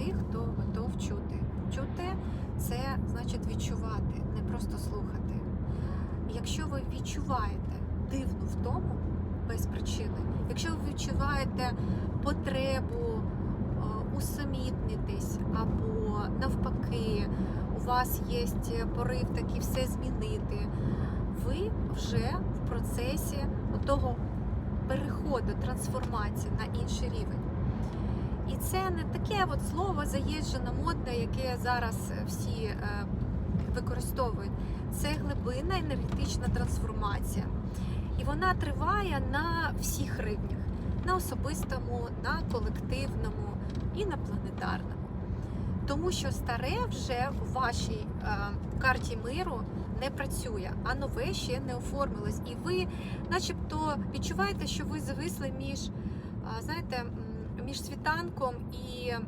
тих, хто готов чути. Чути це значить відчувати, не просто слухати. Якщо ви відчуваєте дивну втому без причини, якщо ви відчуваєте потребу е, усамітнитись або навпаки, у вас є порив такий все змінити, ви вже в процесі того переходу, трансформації на інший рівень. Це не таке от слово заїжджене, модне, яке зараз всі е, використовують. Це глибинна енергетична трансформація. І вона триває на всіх рівнях: на особистому, на колективному і на планетарному. Тому що старе вже у вашій е, карті миру не працює, а нове ще не оформилось. І ви, начебто, відчуваєте, що ви зависли між, е, знаєте, між світанком і е,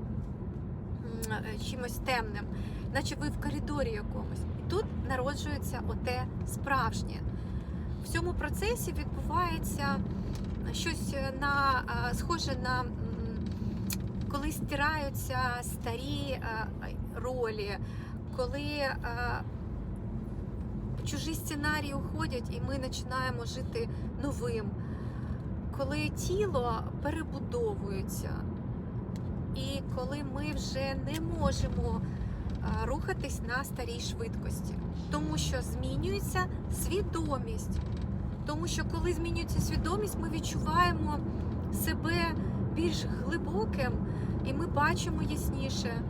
чимось темним, наче ви в коридорі якомусь. І тут народжується оте справжнє. В цьому процесі відбувається щось на е, схоже на коли стираються старі е, ролі, коли е, чужі сценарії уходять, і ми починаємо жити новим, коли тіло перебудовується, і коли ми вже не можемо е, рухатись на старій швидкості, тому що змінюється свідомість. Тому що коли змінюється свідомість, ми відчуваємо себе більш глибоким і ми бачимо ясніше.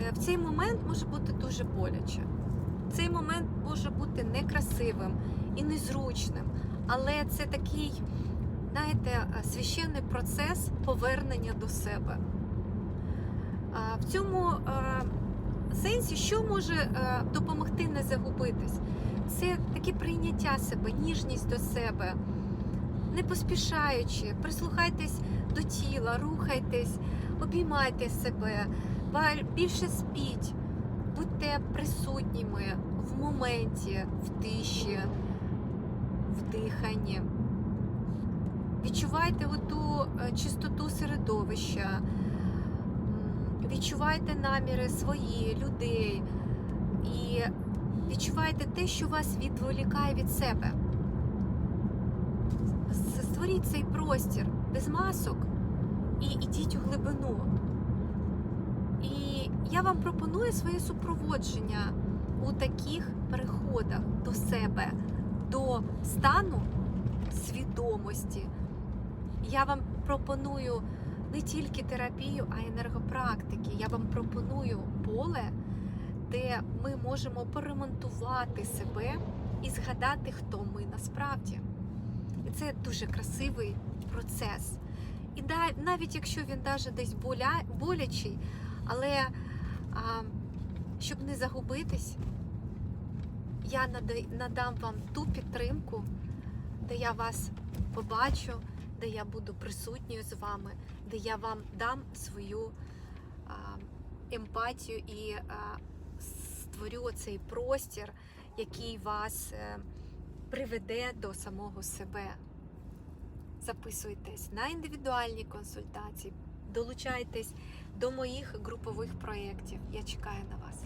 Е, В цей момент може бути дуже боляче. Цей момент може бути некрасивим і незручним, але це такий, знаєте, е, священний процес повернення до себе. В цьому е, сенсі, що може е, допомогти не загубитись? Це таке прийняття себе, ніжність до себе, не поспішаючи, прислухайтесь до тіла, рухайтесь, обіймайте себе, більше спіть, будьте присутніми в моменті, в тиші, в диханні. Відчувайте оту е, чистоту середовища, відчувайте наміри свої, людей і відчувайте те, що вас відволікає від себе. Створіть цей простір без масок і йдіть у глибину. І я вам пропоную своє супроводження у таких переходах до себе, до стану свідомості. Я вам пропоную не тільки терапію, а й енергопрактики. Я вам пропоную поле, де ми можемо поремонтувати себе і згадати, хто ми насправді. І це дуже красивий процес. І навіть якщо він даже десь боля, болячий, але а, щоб не загубитись, я надам вам ту підтримку, де я вас побачу, де я буду присутньою з вами, де я вам дам свою емпатію і створю цей простір, який вас е, приведе до самого себе. Записуйтесь на індивідуальні консультації, долучайтесь до моїх групових проєктів. Я чекаю на вас.